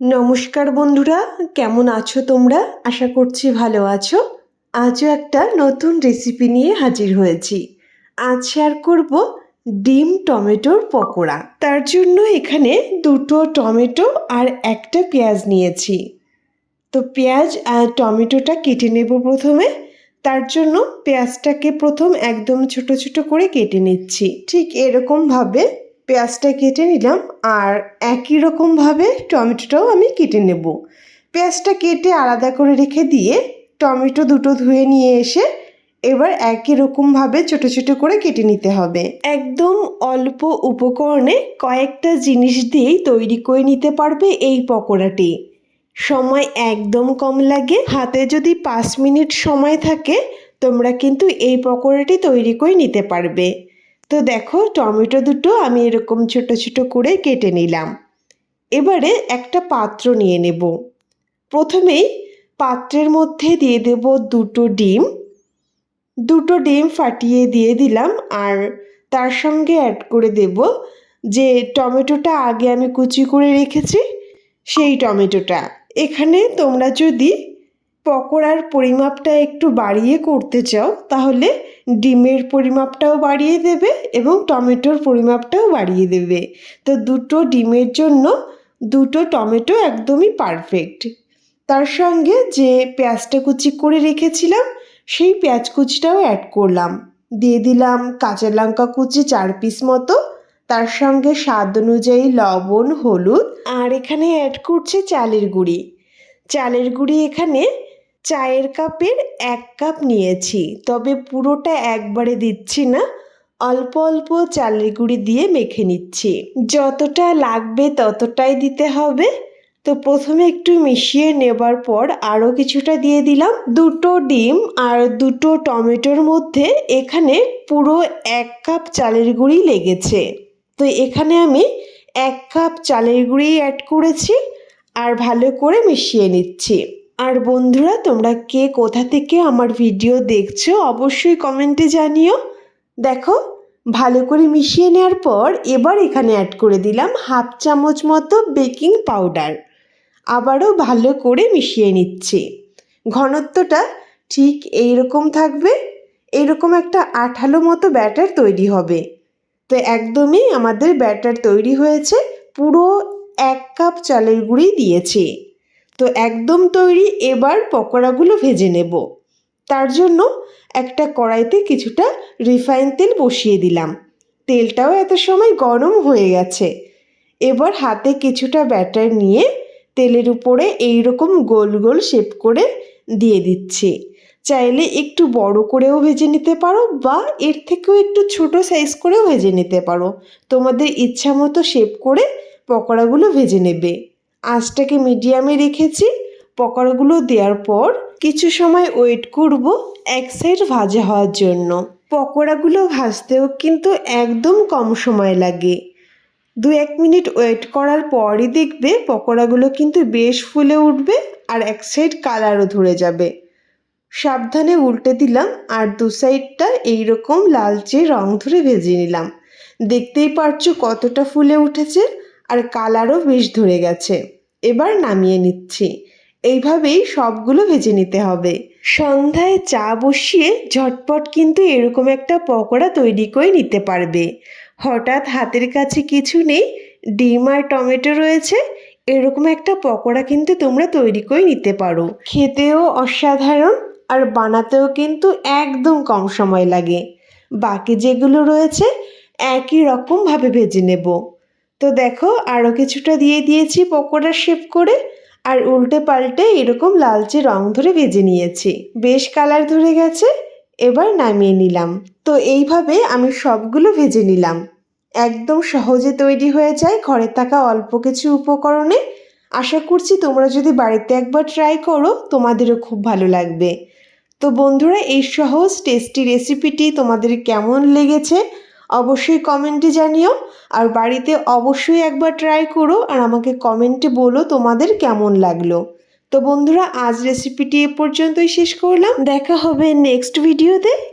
নমস্কার বন্ধুরা, কেমন আছো তোমরা? আশা করছি ভালো আছো। আজও একটা নতুন রেসিপি নিয়ে হাজির হয়েছি। আজ শেয়ার করব ডিম টমেটোর পকোড়া। তার জন্য এখানে দুটো টমেটো আর একটা পেঁয়াজ নিয়েছি। তো পেঁয়াজ আর টমেটোটা কেটে নেব প্রথমে। তার জন্য পেঁয়াজটাকে প্রথম একদম ছোট ছোট করে কেটে নিচ্ছি। ঠিক এরকমভাবে পেঁয়াজটা কেটে নিলাম আর একই রকমভাবে টমেটোটাও আমি কেটে নেব। পেঁয়াজটা কেটে আলাদা করে রেখে দিয়ে টমেটো দুটো ধুয়ে নিয়ে এসে এবার একই রকমভাবে ছোট ছোট করে কেটে নিতে হবে। একদম অল্প উপকরণে কয়েকটা জিনিস দিয়েই তৈরি করে নিতে পারবে এই পকোড়াটি। সময় একদম কম লাগে, হাতে যদি পাঁচ মিনিট সময় থাকে, তোমরা কিন্তু এই পকোড়াটি তৈরি করে নিতে পারবে। তো দেখো টমেটো দুটো আমি এরকম ছোট ছোট করে কেটে নিলাম। এবারে একটা পাত্র নিয়ে নেব। প্রথমেই পাত্রের মধ্যে দিয়ে দেব দুটো ডিম। দুটো ডিম ফাটিয়ে দিয়ে দিলাম আর তার সঙ্গে অ্যাড করে দেব যে টমেটোটা আগে আমি কুচি করে রেখেছি, সেই টমেটোটা। এখানে তোমরা যদি পকোড়ার পরিমাপটা একটু বাড়িয়ে করতে চাও, তাহলে ডিমের পরিমাপটাও বাড়িয়ে দেবে এবং টমেটোর পরিমাপটাও বাড়িয়ে দেবে। তো দুটো ডিমের জন্য দুটো টমেটো একদমই পারফেক্ট তার সঙ্গে যে পেঁয়াজটা কুচি করে রেখেছিলাম, সেই পেঁয়াজ কুচিটাও অ্যাড করলাম। দিয়ে দিলাম কাঁচা লঙ্কা কুচি চার পিস মতো। তার সঙ্গে স্বাদ অনুযায়ী লবণ, হলুদ আর এখানে অ্যাড করছে চালের গুঁড়ি। চালের গুঁড়ি এখানে চায়ের কাপের এক কাপ নিয়েছি, তবে পুরোটা একবারে দিচ্ছি না। অল্প অল্প চালের গুঁড়ি দিয়ে মেখে নিচ্ছি। যতটা লাগবে ততটাই দিতে হবে। তো প্রথমে একটু মিশিয়ে নেবার পর আরও কিছুটা দিয়ে দিলাম। দুটো ডিম আর দুটো টমেটোর মধ্যে এখানে পুরো এক কাপ চালের গুঁড়ি লেগেছে। তো এখানে আমি এক কাপ চালের গুঁড়ি অ্যাড করেছি আর ভালো করে মিশিয়ে নিচ্ছি। আর বন্ধুরা, তোমরা কে কোথা থেকে আমার ভিডিও দেখছ, অবশ্যই কমেন্টে জানিও। দেখো, ভালো করে মিশিয়ে নেওয়ার পর এবার এখানে অ্যাড করে দিলাম হাফ চামচ মতো বেকিং পাউডার আবারও ভালো করে মিশিয়ে নিচ্ছি। ঘনত্বটা ঠিক এই রকম থাকবে এইরকম একটা আঠালো মতো ব্যাটার তৈরি হবে। তো একদমই আমাদের ব্যাটার তৈরি হয়েছে, পুরো এক কাপ চালের গুঁড়ি দিয়েছি। তো একদম তৈরি এবার পকোড়াগুলো ভেজে নেব। তার জন্য একটা কড়াইতে কিছুটা রিফাইন তেল বসিয়ে দিলাম। তেলটাও এত সময় গরম হয়ে গেছে। এবার হাতে কিছুটা ব্যাটার নিয়ে তেলের উপরে এই রকম গোল গোল শেপ করে দিয়ে দিচ্ছি। চাইলে একটু বড় করেও ভেজে নিতে পারো বা এর থেকেও একটু ছোট সাইজ করেও ভেজে নিতে পারো। তোমাদের ইচ্ছা মতো শেপ করে পকোড়াগুলো ভেজে নেবে। আঁচটাকে মিডিয়ামে রেখেছি, পকোড়াগুলো দেওয়ার পর কিছু সময় ওয়েট করব এক সাইড ভাজা হওয়ার জন্য। পকোড়াগুলো ভাজতেও কিন্তু একদম কম সময় লাগে। দু এক মিনিট ওয়েট করার পরই দেখবে পকোড়াগুলো কিন্তু বেশ ফুলে উঠবে আর এক সাইড কালারও ধরে যাবে। সাবধানে উল্টে দিলাম আর দু সাইডটা এইরকম লালচে রং ধরে ভেজে নিলাম। দেখতেই পারছ কতটা ফুলে উঠেছে। আর কালারও বেশ ধরে গেছে। এবার নামিয়ে নিচ্ছি। এইভাবেই সবগুলো ভেজে নিতে হবে। সন্ধ্যায় চা বসিয়ে ঝটপট কিন্তু এরকম একটা পকোড়া তৈরি করে নিতে পারবে। হঠাৎ হাতের কাছে কিছু নেই, ডিম আর টমেটো রয়েছে, এরকম একটা পকোড়া কিন্তু তোমরা তৈরি করে নিতে পারো। খেতেও অসাধারণ আর বানাতেও কিন্তু একদম কম সময় লাগে। বাকি যেগুলো রয়েছে, একই রকমভাবে ভেজে নেব। তো দেখো আরও কিছুটা দিয়ে দিয়েছি পকোড়া শেপ করে, আর উল্টে পাল্টে এরকম লালচে রং ধরে ভেজে নিয়েছি। বেশ কালার ধরে গেছে, এবার নামিয়ে নিলাম। তো এইভাবে আমি সবগুলো ভেজে নিলাম। একদম সহজে তৈরি হয়ে যায় ঘরে থাকা অল্প কিছু উপকরণে। আশা করছি তোমরা যদি বাড়িতে একবার ট্রাই করো, তোমাদেরও খুব ভালো লাগবে। তো বন্ধুরা, এই সহজ টেস্টি রেসিপিটি তোমাদের কেমন লেগেছে? অবশ্যই কমেন্টে জানিও। আর বাড়িতে অবশ্যই একবার ট্রাই করো আর আমাকে কমেন্টে বলো তোমাদের কেমন লাগল। তো বন্ধুরা, আজ রেসিপিটি এ পর্যন্তই শেষ করলাম। দেখা হবে নেক্সট ভিডিওতে